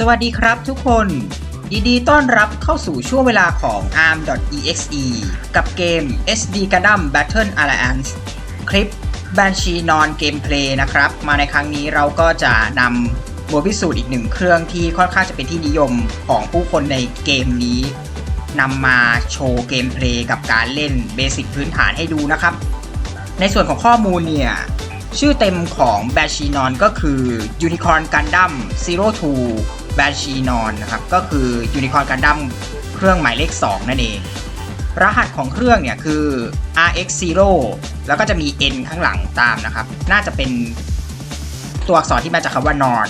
สวัสดีครับทุกคนยินดีต้อนรับเข้าสู่ช่วงเวลาของ arm.exe กับเกม SD Gundam Battle Alliance คลิป Banshee Non Gameplay นะครับ มาในครั้งนี้เราก็จะนำโมบิสูตรอีกหนึ่งเครื่องที่ค่อนข้างจะเป็นที่นิยมของผู้คนในเกมนี้นำมาโชว์เกมเพลย์กับการเล่นเบสิกพื้นฐานให้ดูนะครับ ในส่วนของข้อมูลเนี่ย ชื่อเต็มของ b a s h i n o n ก็คือ Unicorn Gundam Zero Two b a s h i n o n นะครับ ก็คือ Unicorn Gundam เครื่องหมายเลข 2 นั่นเอง รหัสของเครื่องเนี่ยคือ RX Zero แล้วก็จะมี N ข้างหลังตามนะครับ น่าจะเป็นตัวอักษรที่มาจากคำว่า Norn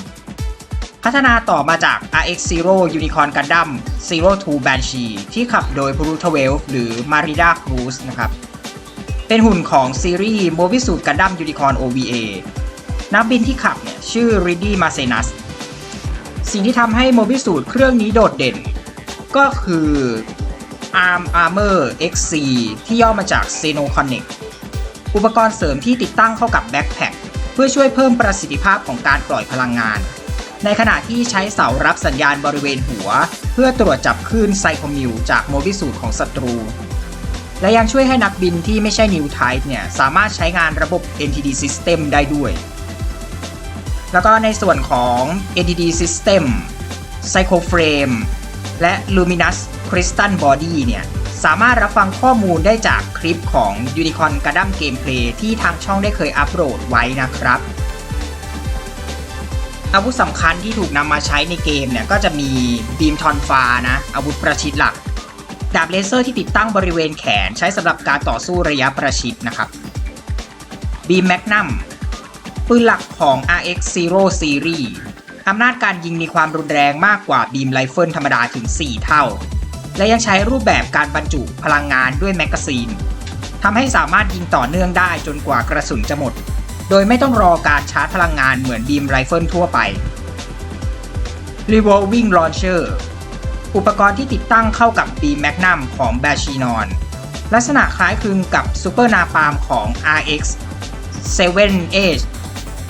พัฒนาต่อมาจาก RX Zero Unicorn Gundam Zero Two Banshee ที่ขับโดย Bruto 12หรือ Marida Cruz นะครับ เป็นหุ่นของซีรีส์โมบิสูตกันดั้มยูนิคอน OVA นักบินที่ขับเนี่ยชื่อริดดี้มาเซนั สิ่งที่ทำให้โมบิสูตเครื่องนี้โดดเด่น ก็คือ Arm Armor XC ที่ย่อมาจาก Xeno Connect อุปกรณ์เสริมที่ติดตั้งเข้ากับแบ็คแพคเพื่อช่วยเพิ่มประสิทธิภาพของการปล่อยพลังงาน ในขณะที่ใช้เสารับสัญญาณบริเวณหัว เพื่อตรวจจับคลื่นไซโคมิวจากโมบิสูตของศัตรู และยังช่วยให้นักบินที่ไม่ใช่ New Type เนี่ยสามารถใช้งานระบบ NTD System ได้ด้วย แล้วก็ในส่วนของ NTD System Psycho Frame และ Luminous Crystal Body เนี่ย สามารถรับฟังข้อมูลได้จากคลิปของ Unicorn Gundam Gameplay ที่ทางช่องได้เคยอัปโหลดไว้นะครับ อาวุธสำคัญที่ถูกนำมาใช้ในเกมเนี่ย ก็จะมีบีมทอนฟ้านะ อาวุธประชิดหลัก ดาบเลเซอร์ที่ติดตั้งบริเวณแขนใช้สำหรับการต่อสู้ระยะประชิดนะครับบีมแมกนัม ปืนหลักของ RX Zero Series อำนาจการยิงมีความรุนแรงมากกว่าบีมไรเฟิลธรรมดาถึง 4 เท่า และยังใช้รูปแบบการบรรจุพลังงานด้วยแมกกาซีนทำให้สามารถยิงต่อเนื่องได้จนกว่ากระสุนจะหมด โดยไม่ต้องรอการชาร์จพลังงานเหมือนบีมไรเฟิลทั่วไป Revolving Launcher อุปกรณ์ที่ติดตั้งเข้ากับ B Magnum ของ b a s h i n o n ลักษณะคล้ายคลึงกับ Super Napalm ของ RX 7H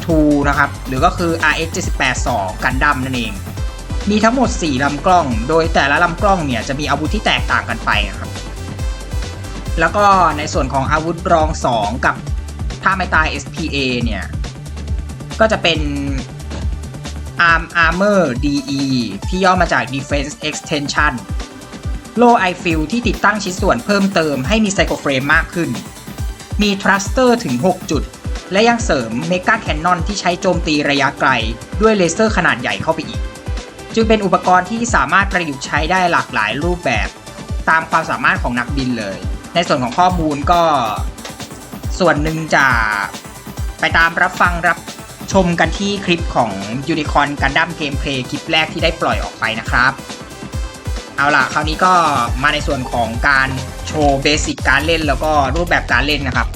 2นะครับ หรือก็คือ RX 782 Gundam นั่นเอง มีทั้งหมด 4 ลำกล้อง โดยแต่ละลำกล้องเนี่ยจะมีอาวุธที่แตกต่างกันไปนะครับ แล้วก็ในส่วนของอาวุธรอง 2 กับท่าไม้ตาย SPA เนี่ย ก็จะเป็น Arm Armor DE ที่ย่อมาจาก Defense Extension โล่ i f i l ที่ติดตั้งชิ้นส่วนเพิ่มเติมให้มีไซโคเฟรมมากขึ้น มี Thruster ถึง 6 จุด และยังเสริม Mega Cannon ที่ใช้โจมตีระยะไกล ด้วยเลเซอร์ขนาดใหญ่เข้าไปอีก จึงเป็นอุปกรณ์ที่สามารถประยุกต์ใช้ได้หลากหลายรูปแบบ ตามความสามารถของนักบินเลย ในส่วนของข้อมูลก็ ส่วนหนึ่งจะไปตามรับฟังรับชมกันที่คลิปของ Unicorn Gundam Gameplay คลิปแรกที่ได้ปล่อยออกไปนะครับ เอาล่ะ คราวนี้ก็มาในส่วนของการโชว์เบสิกการเล่นแล้วก็รูปแบบการเล่นนะครับ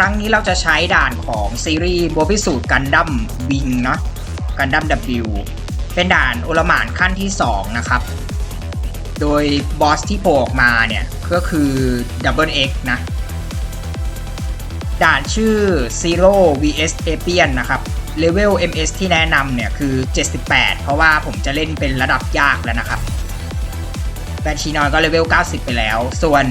รั้งนี้เราจะใช้ด่านของซีรีส์โบพิสูตรกันดั้มวิงเนาะกันดั้ม W เป็นด่านโอลหมานขั้นที่ 2 นะครับ โดยบอสที่โผล่ออกมาเนี่ย ก็คือ Double X นะ ด่านชื่อ Zero vs Apian นะครับเลเวล MS ที่แนะนำเนี่ย คือ 78 เพราะว่าผมจะเล่นเป็นระดับยากแล้วนะครับแบนชีนอนก็เลเวล 90 ไปแล้ว ส่วน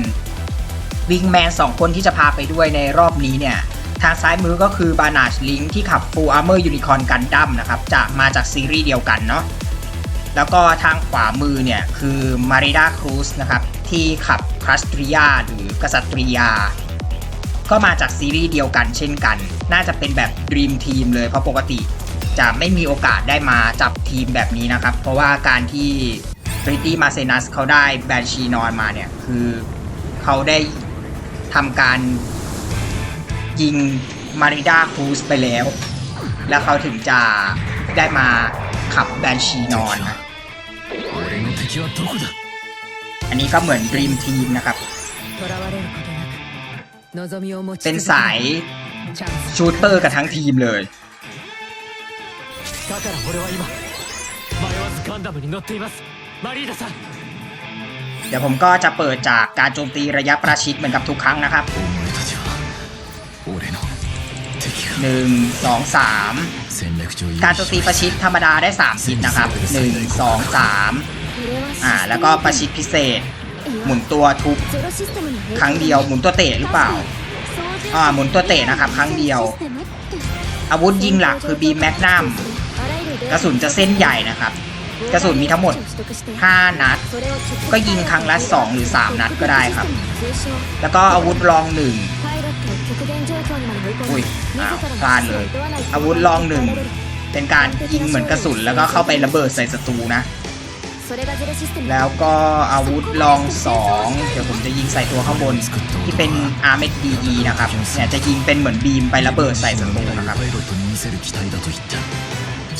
วิงแมน2 คนที่จะพาไปด้วยในรอบนี้เนี่ย ทางซ้ายมือก็คือบานาชลิงที่ขับ Full Armor Unicorn Gundam นะครับจะมาจากซีรีส์เดียวกันเนาะแล้วก็ทางขวามือเนี่ยคือ Marida Cruz นะครับที่ขับครัสตริยาหรือกษัตริยา ก็มาจากซีรีส์เดียวกันเช่นกัน น่าจะเป็นแบบ Dream Team เลยเพราะปกติจะไม่มีโอกาสได้มาจับทีมแบบนี้นะครับ เพราะว่าการที่ฟริตี้มาเซนัสเขาได้แบนชีนอนมาเนี่ย คือเขาได้ ทำการยิงมาริดาครูสไปแล้ว แล้วเขาถึงจะได้มาขับแบนชีนอนนะ 俺の敵はどこだ อันนี้ก็เหมือน Dream Team นะครับ 囚われることなく望みを持ち เป็น 続け สาย チャンス ชูเตอร์กับทั้งทีมเลย だから俺は今迷わずガンダムに乗っていますマリーダさん เดี๋ยวผมก็จะเปิดจากการโจมตีระยะประชิดเหมือนกับทุกครั้งนะครับหนึ่งสองสามการโจมตีประชิดธรรมดาได้สามทิศนะครับหนึ่งสอสามอ่าแล้วก็ประชิดพิเศษ หมุนตัวทุบครั้งเดียวหมุนตัวเตะหรือเปล่าอ่าหมุนตัวเตะนะครับครั้งเดียว อาวุธยิงหลักคือบีแมกนัมกระสุนจะเส้นใหญ่นะครับ กระสุนมีทั้งหมด 5 นัด ก็ยิงครั้งละ 2 หรือ 3 นัดก็ได้ครับ แล้วก็อาวุธรองหนึ่งอุ้ยอ้าวพลาดเลย อาวุธรองหนึ่งเป็นการยิงเหมือนกระสุนแล้วก็เข้าไประเบิดใส่ศัตรูนะ แล้วก็อาวุธรองสองเดี๋ยวผมจะยิงใส่ตัวข้างบน ที่เป็น r m d e นะครับเนี่ยจะยิงเป็นเหมือนบีมไประเบิดใส่ศัตรูนะครับ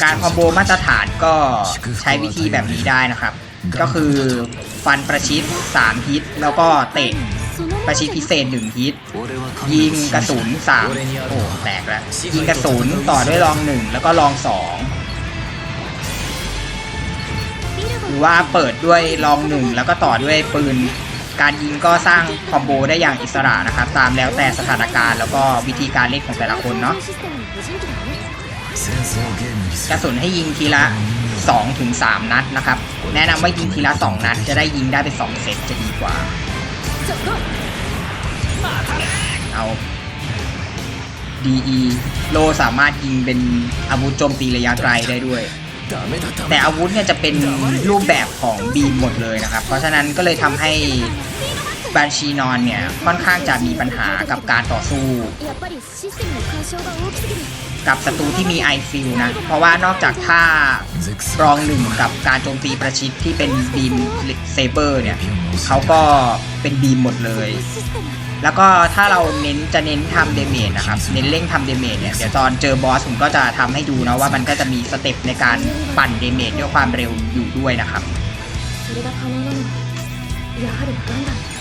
การคอมโบมาตรฐานก็ใช้วิธีแบบนี้ได้นะครับ ก็คือฟันประชิด3ฮิตแล้วก็เตะประชิดพิเศษ1ฮิตยิงกระสุน3โอ้แตกแล้วยิงกระสุนต่อด้วยรอง 1 แล้วก็รอง 2 หรือว่าเปิดด้วยรอง 1 แล้วก็ต่อด้วยปืน การยิงก็สร้างคอมโบได้อย่างอิสระนะครับ ตามแล้วแต่สถานการณ์แล้วก็วิธีการเล่นของแต่ละคนเนาะ กระสุนให้ยิงทีละ2ถึง3นัดนะครับ แนะนำว่ายิงทีละ 2 นัด จะได้ยิงได้เป็น2เซตจะดีกว่า เอา DE โลสามารถยิงเป็นอาวุธโจมตีระยะไกลได้ด้วย แต่อาวุธเนี่ยจะเป็นรูปแบบของบีมหมดเลยนะครับ เพราะฉะนั้นก็เลยทำให้บัญชีนอนเนี่ย ค่อนข้างจะมีปัญหากับการต่อสู้ กับศัตรูที่มีไอฟิลนะ เพราะว่านอกจากท่ารองหนึ่งกับการโจมตีประชิดที่เป็นบีมเซเบอร์เนี่ยเขาก็เป็นบีมหมดเลย แล้วก็ถ้าเราเน้นจะเน้นทำเดเมจนะครับ เน้นเร่งทำเดเมจเนี่ย เดี๋ยวตอนเจอบอสผมก็จะทำให้ดูนะว่ามันก็จะมีสเต็ปในการปั่นเดเมจด้วยความเร็วอยู่ด้วยนะครับ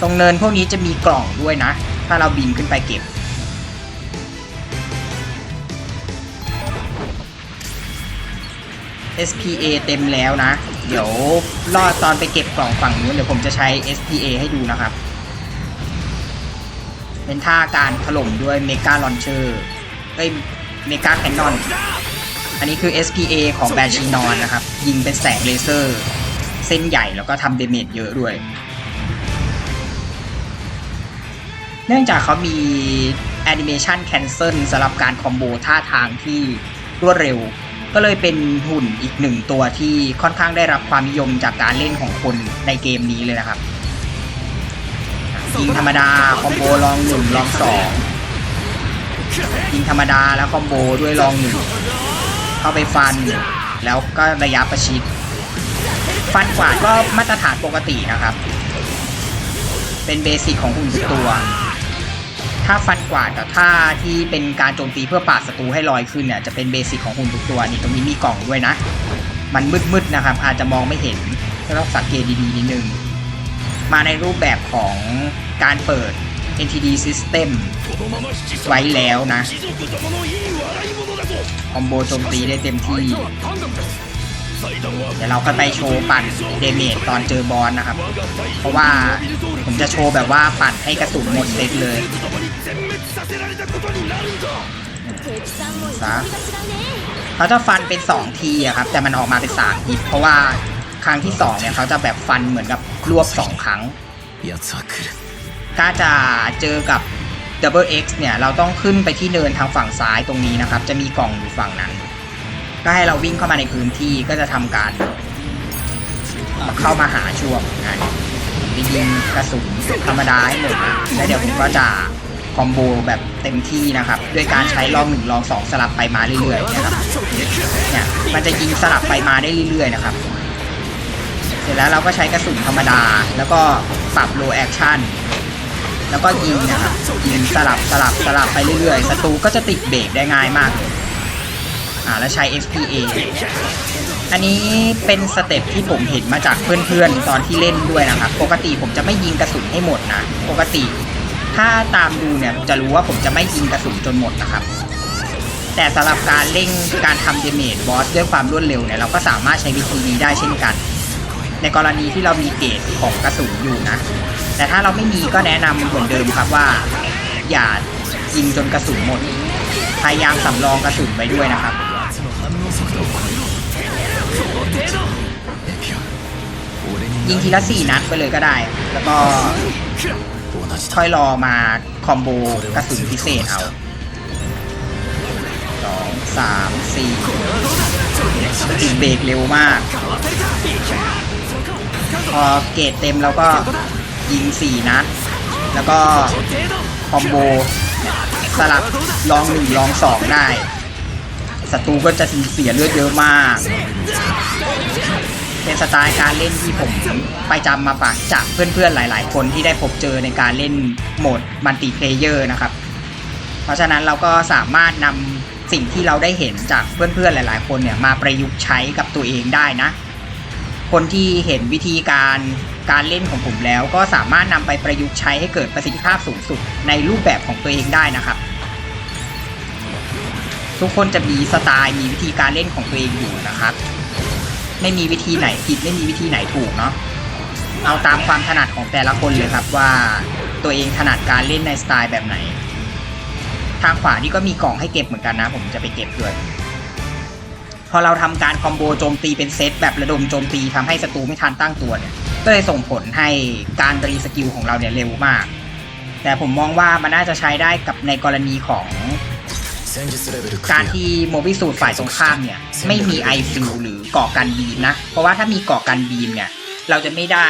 ตรงเนินพวกนี้จะมีกล่องด้วยนะ ถ้าเราบินขึ้นไปเก็บ SPA เต็มแล้วนะ เดี๋ยวรอดตอนไปเก็บกล่องฝั่งนู้นเดี๋ยวผมจะใช้ SPA ให้ดูนะครับ เป็นท่าการถล่มด้วยเมกาลอนเชอร์เอ้ยเมกาแคนนอน อันนี้คือ SPA ของแบชีนอนนะครับ ยิงเป็นแสงเลเซอร์ เส้นใหญ่แล้วก็ทำเดเมจเยอะด้วย เนื่องจากเขามีแอนิเมชันแคนเซิลสำหรับการคอมโบท่าทางที่รวดเร็ว ก็เลยเป็นหุ่นอีกหนึ่งตัวที่ค่อนข้างได้รับความนิยมจากการเล่นของคนในเกมนี้เลยนะครับยิงธรรมดาคอมโบลองหนึ่งลองสองยิงธรรมดาแล้วคอมโบด้วยลองหนึ่งเข้าไปฟัน แล้วก็ระยะประชิด ฟันกวาดก็มาตรฐานปกตินะครับ เป็นเบสิกของหุ่นทุกตัว ถ้าฟันกวาดกับท่าที่เป็นการโจมตีเพื่อปาดศัตรูให้ลอยขึ้นเนี่ยจะเป็นเบสิกของหุ่นทุกตัวนี่ตรงนี้มีกล่องด้วยนะ มันมืดๆนะครับ อาจจะมองไม่เห็นก็ต้องสังเกตดีๆนิดนึง มาในรูปแบบของการเปิด NTD System ไว้แล้วนะคอมโบโจมตีได้เต็มที่ เดี๋ยวเราก็ไปโชว์ปั่นเดเมจตอนเจอบอลนะครับ เพราะว่าผมจะโชว์แบบว่าปั่นให้กระสุนหมดเซตเลยซะเขาจะฟันเป็น 2 ทีอะครับ แต่มันออกมาเป็น3ฮิตเพราะว่าครั้งที่ 2 เนี่ยเขาจะแบบฟันเหมือนกับรวบ 2 ครั้ง ถ้าจะเจอกับ Double X เนี่ย เราต้องขึ้นไปที่เนินทางฝั่งซ้ายตรงนี้นะครับ จะมีกล่องอยู่ฝั่งนั้น ก็ให้เราวิ่งเข้ามาในพื้นที่ก็จะทำการ เข้ามาหาช่วงนะไปยิงกระสุนธรรมดาให้หมดนะแล้วเดี๋ยวผมก็จะคอมโบแบบเต็มที่นะครับ ด้วยการใช้ลองหนึ่งลองสองสลับไปมาเรื่อยๆนะครับเนี่ยมันจะยิงสลับไปมาได้เรื่อยๆนะครับ เสร็จแล้วเราก็ใช้กระสุนธรรมดา แล้วก็ปรับโลแอคชั่นแล้วก็ยิงนะครับยิงสลับสลับสลับไปเรื่อยๆศัตรูก็จะติดเบรกได้ง่ายมากเลย อ่าแล้วใช้ SPA อันนี้เป็นสเต็ปที่ผมเห็นมาจากเพื่อนๆ ตอนที่เล่นด้วยนะครับ ปกติผมจะไม่ยิงกระสุนให้หมดนะ ปกติ ถ้าตามดูเนี่ยจะรู้ว่าผมจะไม่ยิงกระสุนจนหมดนะครับ แต่สำหรับการเร่งการทำเดเมจบอสด้วยความรวดเร็วเนี่ยเราก็สามารถใช้วิธีนี้ได้เช่นกัน ในกรณีที่เรามีเกรดของกระสุนอยู่นะ แต่ถ้าเราไม่มีก็แนะนำเหมือนเดิมครับว่า อย่ายิงจนกระสุนหมด พยายามสำรองกระสุนไว้ด้วยนะครับ ยิงทีละสี่นัดไปเลยก็ได้ แล้วก็ค่อยรอมาคอมโบกระสุนพิเศษเอาสองสามสี่ตีเบรกเร็วมาก พอเกรดเต็มเราก็ยิงสี่นัด แล้วก็คอมโบสลับลองหนึ่งลองสองได้ศัตรูก็จะเสียเลือดเยอะมาก เป็นสไตล์การเล่นที่ผมไปจำมาฝากจากเพื่อนๆหลาย ๆ คนที่ได้พบเจอในการเล่นโหมดมัลติเพลเยอร์นะครับ เพราะฉะนั้นเราก็สามารถนำสิ่งที่เราได้เห็นจากเพื่อนๆหลาย ๆ คนเนี่ยมาประยุกต์ใช้กับตัวเองได้นะ คนที่เห็นวิธีการการเล่นของผมแล้วก็สามารถนำไปประยุกต์ใช้ให้เกิดประสิทธิภาพสูงสุดในรูปแบบของตัวเองได้นะครับ ทุกคนจะมีสไตล์มีวิธีการเล่นของตัวเองอยู่นะครับ ไม่มีวิธีไหนผิดไม่มีวิธีไหนถูกเนาะเอาตามความถนัดของแต่ละคนเลยครับว่าตัวเองถนัดการเล่นในสไตล์แบบไหน ทางขวานี่ก็มีกล่องให้เก็บเหมือนกันนะ ผมจะไปเก็บด้วยพอเราทำการคอมโบโจมตีเป็นเซตแบบระดมโจมตีทำให้ศัตรูไม่ทันตั้งตัวเนี่ยก็เลยส่งผลให้การรีสกิลของเราเนี่ยเร็วมาก แต่ผมมองว่ามันน่าจะใช้ได้กับในกรณีของ การที่โมบิสูตฝ่ายตรงข้ามเนี่ยไม่มีไอซิวหรือก่อกันบีมนะ เพราะว่าถ้ามีก่อกันบีมเนี่ย เราจะไม่ได้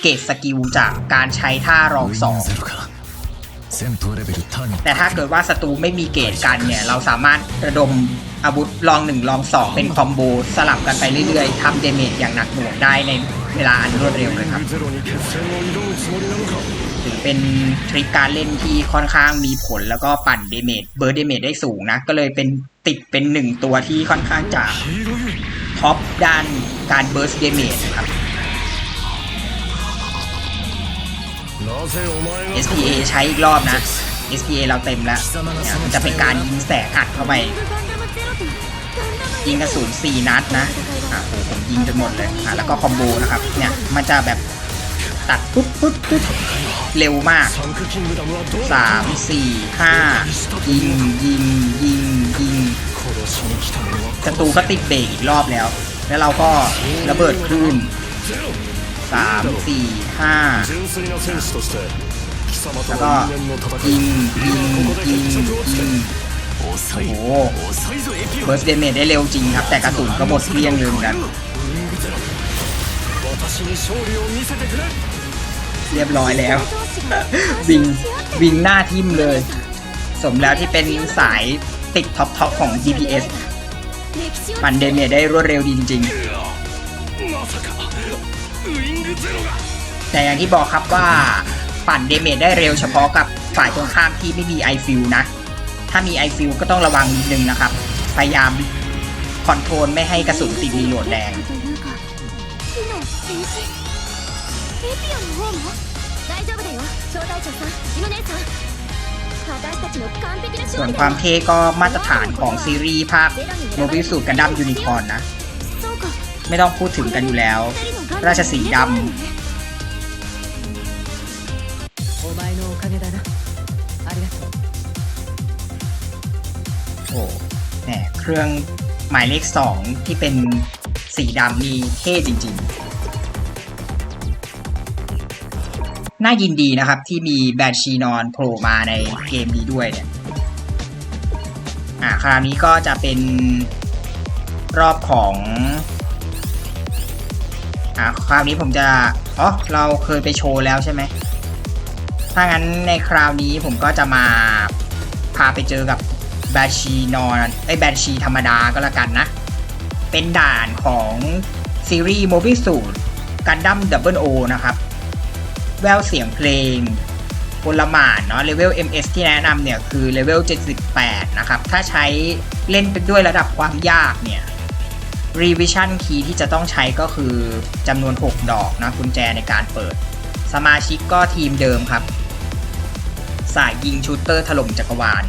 เกรดสกิลจากการใช้ท่ารองสองแต่ถ้าเกิดว่าศัตรูไม่มีเกรดกันเนี่ย เราสามารถระดมอาวุธลองหนึ่งลองสองเป็นคอมโบสลับกันไปเรื่อยๆทำเดเมจอย่างหนักหน่วงได้ในเวลาอันรวดเร็วเลยครับ เป็นทริคการเล่นที่ค่อนข้างมีผลแล้วก็ปั่นเดเมจเบอร์เดเมจได้สูงนะ ก็เลยเป็นติดเป็นหนึ่งตัวที่ค่อนข้างจะท็อปด้านการเบอร์สเดเมจครับ SPA ใช้อีกรอบนะ SPA เราเต็มแล้วมันจะเป็นการยิงแสกอัดเข้าไป ยิงกระสุน4นัดนะอะผมยิงจนหมดเลยอะแล้วก็คอมโบนะครับ เนี่ย มันจะแบบ ตัดปุ๊บปุ๊บปุ๊บเร็วมากสามสี่ห้ายิงยิงยิงยิงศัตรูก็ติดเบรกอีกรอบแล้ว แล้วเราก็ระเบิดขึ้นสามสี่ห้าแล้วก็ยิงยิงยิงยิงโอ้โหเบิร์สเดเมจได้เร็วจริงครับ แต่กระสุนก็หมดเกลี้ยงเลยเหมือนกัน เรียบร้อยแล้ว วิ่งวิ่งหน้าทิมเลย สมแล้วที่เป็นสายติดท็อปท็อปของ GPS ปั่นเดเมจได้รวดเร็วดีจริง ๆ แต่อย่างที่บอกครับว่าปั่นเดเมจได้เร็วเฉพาะกับฝ่ายตรงข้ามที่ไม่มีไอฟิลนะ ถ้ามีไอฟิลก็ต้องระวังนิดนึงนะครับ พยายามคอนโทรลไม่ให้กระสุนติดรีโหลดแรง エピオンの方も大丈夫だよ小隊長さんジム姉さん私たちの完璧な ส่ว 勝 น 利 ค だ วาม よ เท่ก็มาตรฐานของซีรีส์ภาคโมบิสูตรกันดั้มยูนิคอร์นนะ そうか ไม่ต้องพูดถึงกันอยู่แล้ว ราชสีห์ดำ お前のおかげだなありがとう โอ้แหมเครื่องหมายเลขสองที่เป็นสีดำนี่เท่จริงๆ น่ายินดีนะครับที่มีแบนชีนอนโผล่มาในเกมนี้ด้วยเนี่ยอ่าคราวนี้ก็จะเป็นรอบของอ่าคราวนี้ผมจะอ๋อเราเคยไปโชว์แล้วใช่ไหมถ้างั้นในคราวนี้ผมก็จะมาพาไปเจอกับแบนชีนอนไอแบนชีธรรมดาก็แล้วกันนะ เป็นด่านของซีรีส์โมบิสูดกันดั้มดับเบิลโอนะครับ แววเสียงเพลงพลมานเนาะเลเวล MS ที่แนะนำเนี่ยคือเลเวล 78 นะครับ ถ้าใช้เล่นไปด้วยระดับความยากเนี่ย Revision Key ที่จะต้องใช้ก็คือจำนวน 6 ดอกนะกุญแจในการเปิด สมาชิกก็ทีมเดิมครับ สายยิงชูตเตอร์ถล่มจักรวาล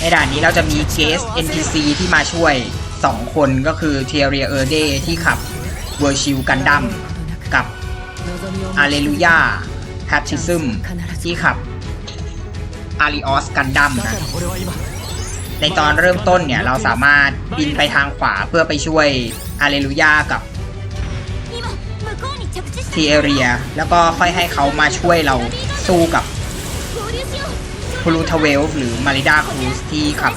ในด่านนี้เราจะมีเกส NPC ที่มาช่วย 2 คนก็คือเทียเรียเออร์เดที่ขับ เวอร์ชิวกันดัมกับอาเลลูยาแฮทริซึมที่ขับอาริออสกันดัมนะในตอนเริ่มต้นเนี่ย เราสามารถบินไปทางขวาเพื่อไปช่วยอาเลลูยากับทีเอเรีย แล้วก็ค่อยให้เขามาช่วยเราสู้กับพลูทเวลหรือมาริดาครูสที่ขับ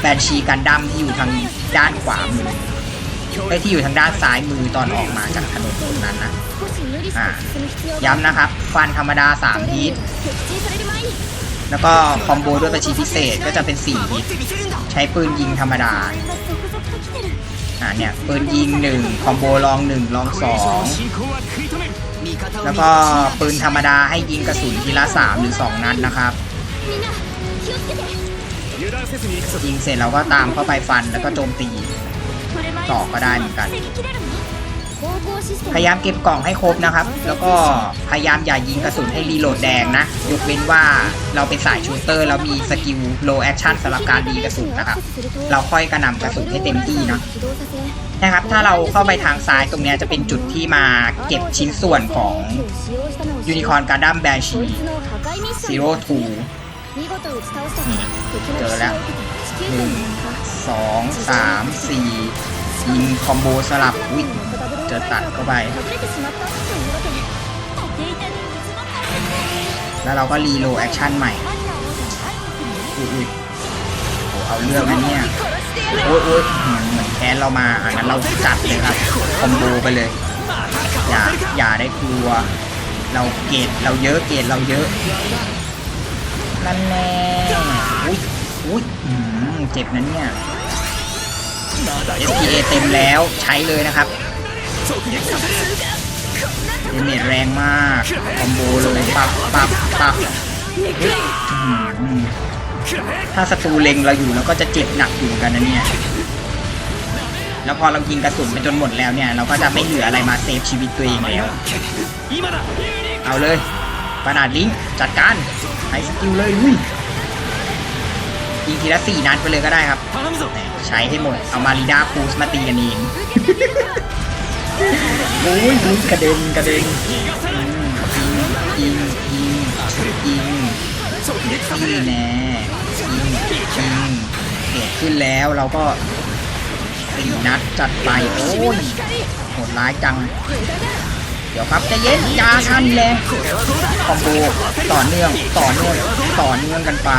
แบนชีกันดัมที่อยู่ทางด้านขวามือ ไอ้ที่อยู่ทางด้านซ้ายมือตอนออกมาจากถนนตรงนั้นนะอ่าย้ำนะครับ ฟันธรรมดา3ฮิตแล้วก็คอมโบด้วยประชีพิเศษก็จะเป็น4ฮิตใช้ปืนยิงธรรมดาอ่าเนี่ยปืนยิง1คอมโบลอง1ลอง2แล้วก็ปืนธรรมดาให้ยิงกระสุนทีละ 3 หรือ 2 นัดนะครับยิงเสร็จเราก็ตามเข้าไปฟันแล้วก็โจมตี ต่อก็ได้เหมือนกัน พยายามเก็บกล่องให้ครบนะครับ แล้วก็พยายามอย่ายิงกระสุนให้รีโหลดแดงนะ ยกเว้นว่าเราเป็นสายชูเตอร์เรามีสกิลโลแอคชั่นสำหรับการดีกระสุนนะครับ เราค่อยกระนำกระสุนให้เต็มที่นะนะครับ ถ้าเราเข้าไปทางซ้ายตรงนี้จะเป็นจุดที่มาเก็บชิ้นส่วนของยูนิคอร์นการ์ดัมแบชีซีโร่ทูเจอแล้ว หนึ่งสองสามสี่ยิงคอมโบสลับอุ้ยเจอตัดเข้าไป แล้วเราก็รีโลแอคชั่นใหม่อุ้ยโอ้เอาเรื่องนะเนี่ยโอ้ยเหมือนเหมือนแค้นเรามาอะงั้นเราจัดเลยครับ คอมโบไปเลย อย่าอย่าได้กลัว เราเกตเราเยอะเกตเราเยอะนั่นแน่อุ้ยอุ้ย เจ็บนะเนี่ย SPA เต็มแล้วใช้เลยนะครับเดเมจแรงมาก คอมโบเลยปับปับปับเฮ้ยถ้าศัตรูเล็งเราอยู่เราก็จะเจ็บหนักอยู่เหมือนกันนะเนี่ย แล้วพอเรายิงกระสุนไปจนหมดแล้วเนี่ย เราก็จะไม่เหลืออะไรมาเซฟชีวิตตัวเองแล้ว เอาเลยปนาดลิงจัดการใช้สกิลเลยอุ้ย ยิงทีละสี่นัดไปเลยก็ได้ครับ ใช้ให้หมด เอามารีดาคูสมาตีกันเองโอ้ยกระเด็นกระเด็นยิงอิงอิงอิงขึ้นแน่ยิงยิงเกิดขึ้นแล้วเราก็สี่นัดจัดไปโอ้ยโหดร้ายจัง เดี๋ยวครับจะเย็นยาชันแรงคอมโบต่อเนื่องต่อเนื่องต่อเนื่องกันไป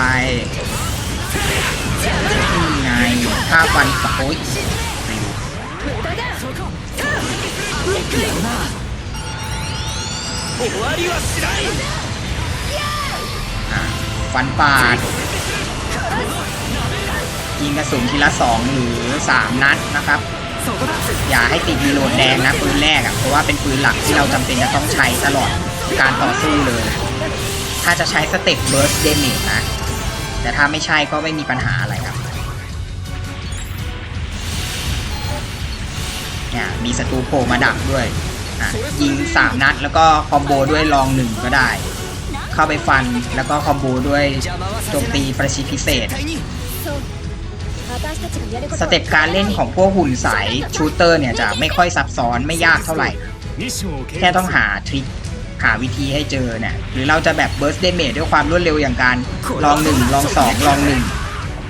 นี่ไงฆ่าฟันโอ้ยฟันปาดยิงกระสุนทีละ 2 หรือ 3 นัดนะครับ อย่าให้ติดมีโหลดแดงนะปืนแรกอะ่ะเพราะว่าเป็นปืนหลักที่เราจำเป็นจะต้องใช้ตลอดการต่อสู้เลย ถ้าจะใช้สเต็ปเบิร์สเดเมจนะ แต่ถ้าไม่ใช่ก็ไม่มีปัญหาอะไรครับเนี่ยมีศัตรูโผล่มาดักด้วยยิง 3 นัดแล้วก็คอมโบด้วยลองหนึ่งก็ได้ เข้าไปฟันแล้วก็คอมโบด้วยโจมตีประชิดพิเศษ สเต็ปการเล่นของพวกหุ่นสายชูเตอร์เนี่ยจะไม่ค่อยซับซ้อนไม่ยากเท่าไหร่ แค่ต้องหาทริค หาวิธีให้เจอเนี่ยหรือเราจะแบบเบิร์สเดเมจด้วยความรวดเร็วอย่างการลองหนึ่งลองสองลองหนึ่ง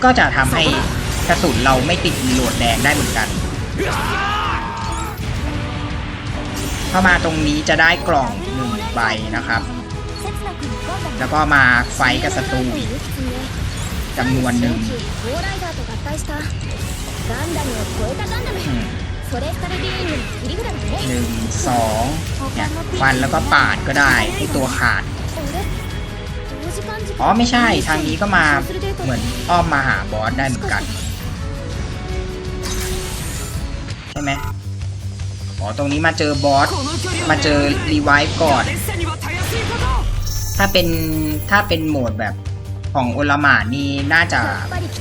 ก็จะทำให้กระสุนเราไม่ติดโหลดแดงได้เหมือนกันเข้ามาตรงนี้จะได้กล่องหนึ่งใบนะครับ แล้วก็มาไฟกับศัตรูจำนวนหนึ่ง หนึ่งสองเนี่ยฟันแล้วก็ปาดก็ได้ที่ตัวขาดอ๋อไม่ใช่ทางนี้ก็มาเหมือนอ้อมมาหาบอสได้เหมือนกัน ใช่ไหมอ๋อตรงนี้มาเจอบอสมาเจอรีไวฟ์ก่อน ถ้าเป็นถ้าเป็นโหมดแบบของโอลามานี่น่าจะ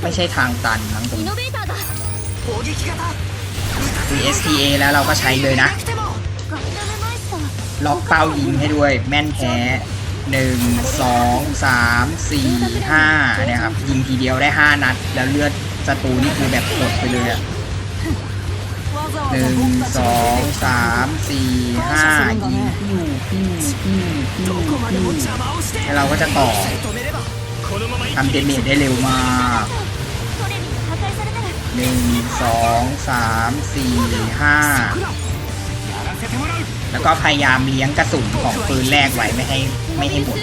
ไม่ใช่ทางตันมั้งตรงนี้ VSTA แล้วเราก็ใช้เลยนะ ล็อกเป้ายิงให้ด้วย แม่นแท้หนึ่งสองสามสี่ห้านะครับ ยิงทีเดียวได้ห้านัด แล้วเลือดศัตรูนี่คือแบบหดไปเลยอะหนึ่งสองสามสี่ห้ายิงให้เราก็จะต่อทำเดเมจได้เร็วมาก หนึ่งสองสามสี่ห้าแล้วก็พยายามเลี้ยงกระสุนของปืนแรกไว้ไม่ให้ไม่ให้หมด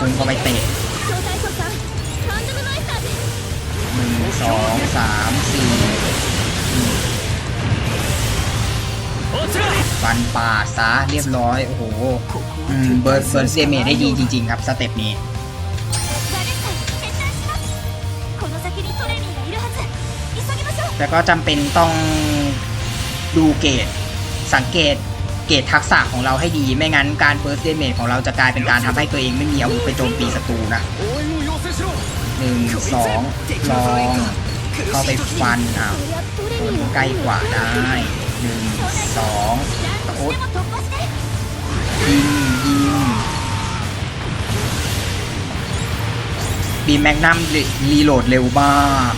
คุณก็ไปเตะหนึ่งสองสามสี่ฟันป่าซะเรียบร้อย โอ้โหเบิร์ดเบิร์ดเซเมได้ดีจริง ๆ ครับ สเต็ปนี้ แล้วก็จำเป็นต้องดูเกตสังเกตเกตทักษะของเราให้ดี ไม่งั้นการเฟิร์สเดเมจของเราจะกลายเป็นการทำให้ตัวเองไม่มีอาวุธไปโจมตีศัตรูนะหนึ่งสองลองเข้าไปฟันอะคนใกล้กว่าได้หนึ่งสองโอ๊ตยิงยิงปีแมกนัมรีโหลดเร็วมาก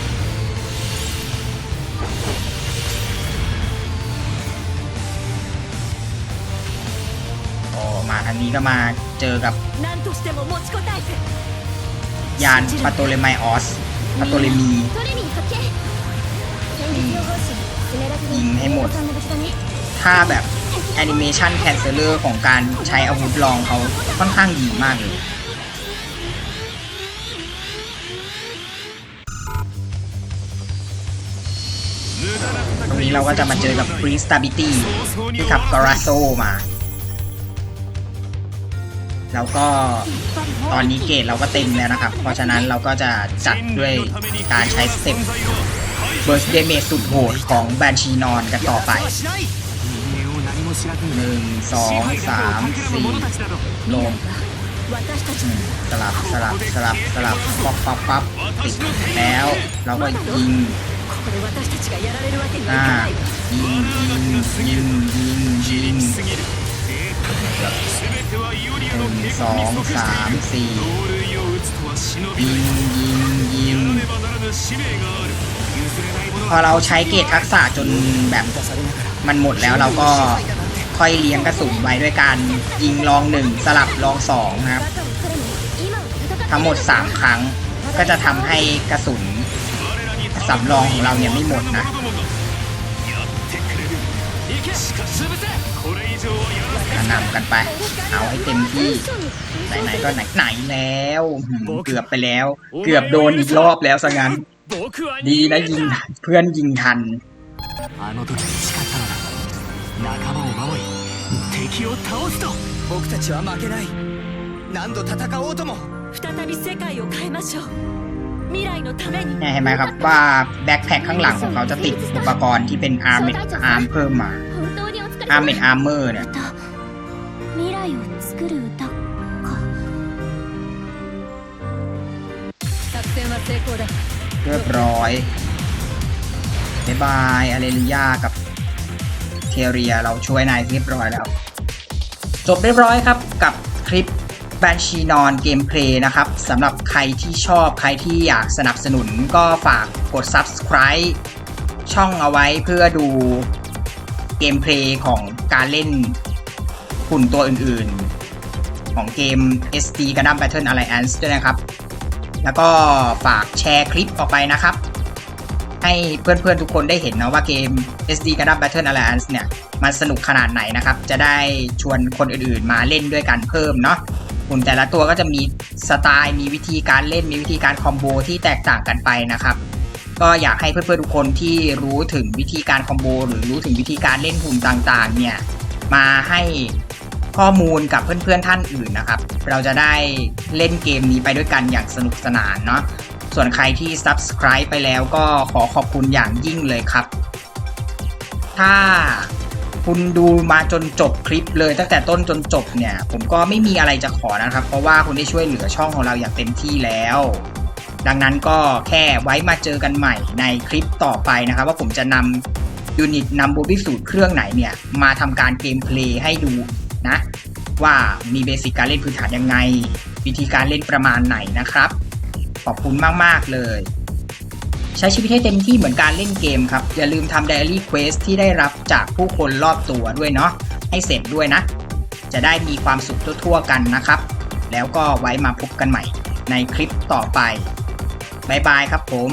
มาทางนี้ก็มาเจอกับยานปาโตเลไมออสปาโตเลมียิงให้หมด ถ้าแบบแอนิเมชันแคนเซอร์ของการใช้อาวุธลองเขาค่อนข้างดีมากเลยตรงนี้เราก็จะมาเจอกับฟรีสตาบิตี้ที่ขับกราโซมา แล้วก็ตอนนี้เกตเราก็เต็มแล้วนะครับ เพราะฉะนั้นเราก็จะจัดด้วยการใช้สเต็ปเบอร์สเดเมสุดโหดของแบนชีนอนกันต่อไปหนึ่งสองสามสี่ลมสลับสลับสลับสลับป๊อปป๊อปป๊อปติดแล้ว เราก็ยิงน่ายิงยิงยิงยิงยิง สองสามสี่ยิงยิงยิงพอเราใช้เกตทักษะจนแบบมันหมดแล้วเราก็ค่อยเลี้ยงกระสุนไว้ด้วยการยิงลองหนึ่งสลับลองสองครับ ทั้งหมดสามครั้งก็จะทำให้กระสุนสำรองของเราเนี่ยไม่หมดนะ 者どもがやってくれる行けしかし潰せこれ以上はやらせ กระหนำกันไป เอาให้เต็มที่ ไหนๆก็ไหนๆแล้วหืมเกือบไปแล้ว เกือบโดนอีกรอบแล้วซะงั้น 僕は ดีนะยิงเพื่อนยิงทัน あの時誓ったのだ仲間を守り敵を倒すと僕たちは負けない何度戦おうとも再び世界を変えましょう未来のために เนี่ยเห็นไหมครับว่าแบ็คแพคข้างหลังของเขาจะติดอุปกรณ์ที่เป็นอาร์เมดอาร์มเพิ่มมา 本当にお疲れ อาร์เมดอาร์เมอร์เนี่ยเรียบร้อยบายบายอาเลริยากับเทเรียเราช่วยนายเรียบร้อยแล้ว จบเรียบร้อยครับกับคลิปแบนชีนอนเกมเพลย์นะครับสำหรับใครที่ชอบใครที่อยากสนับสนุนก็ฝากกด Subscribe ช่องเอาไว้เพื่อดู เกมเพลย์ของการเล่นหุ่นตัวอื่นๆ ของเกม SD Gundam Battle Alliance ด้วยนะครับ แล้วก็ฝากแชร์คลิปออกไปนะครับ ให้เพื่อนๆทุกคนได้เห็นนะว่าเกม SD Gundam Battle Alliance เนี่ย มันสนุกขนาดไหนนะครับ จะได้ชวนคนอื่นๆ มาเล่นด้วยกันเพิ่มเนาะหุ่นแต่ละตัวก็จะมีสไตล์มีวิธีการเล่นมีวิธีการคอมโบที่แตกต่างกันไปนะครับ ก็อยากให้เพื่อนๆทุกคนที่รู้ถึงวิธีการคอมโบหรือรู้ถึงวิธีการเล่นหุ่นต่างๆ เนี่ยมาให้ข้อมูลกับเพื่อนๆท่านอื่นนะครับ เราจะได้เล่นเกมนี้ไปด้วยกันอย่างสนุกสนานเนาะส่วนใครที่ subscribe ไปแล้วก็ขอขอบคุณอย่างยิ่งเลยครับ ถ้าคุณดูมาจนจบคลิปเลยตั้งแต่ต้นจนจบเนี่ย ผมก็ไม่มีอะไรจะขอนะครับ เพราะว่าคุณได้ช่วยเหลือช่องของเราอย่างเต็มที่แล้ว ดังนั้นก็แค่ไว้มาเจอกันใหม่ในคลิปต่อไปนะครับ ว่าผมจะนำยูนิตนำบูพิสูจน์เครื่องไหนเนี่ย มาทำการเกมเพลย์ให้ดูนะ ว่ามีเบสิกการเล่นพื้นฐานยังไง วิธีการเล่นประมาณไหนนะครับ ขอบคุณมาก ๆ เลย ใช้ชีวิตให้เต็มที่เหมือนการเล่นเกมครับ อย่าลืมทำ Daily Quest ที่ได้รับจากผู้คนรอบตัวด้วยเนาะให้เสร็จด้วยนะ จะได้มีความสุขทั่วๆกันนะครับ แล้วก็ไว้มาพบกันใหม่ในคลิปต่อไป บ๊ายบายครับผม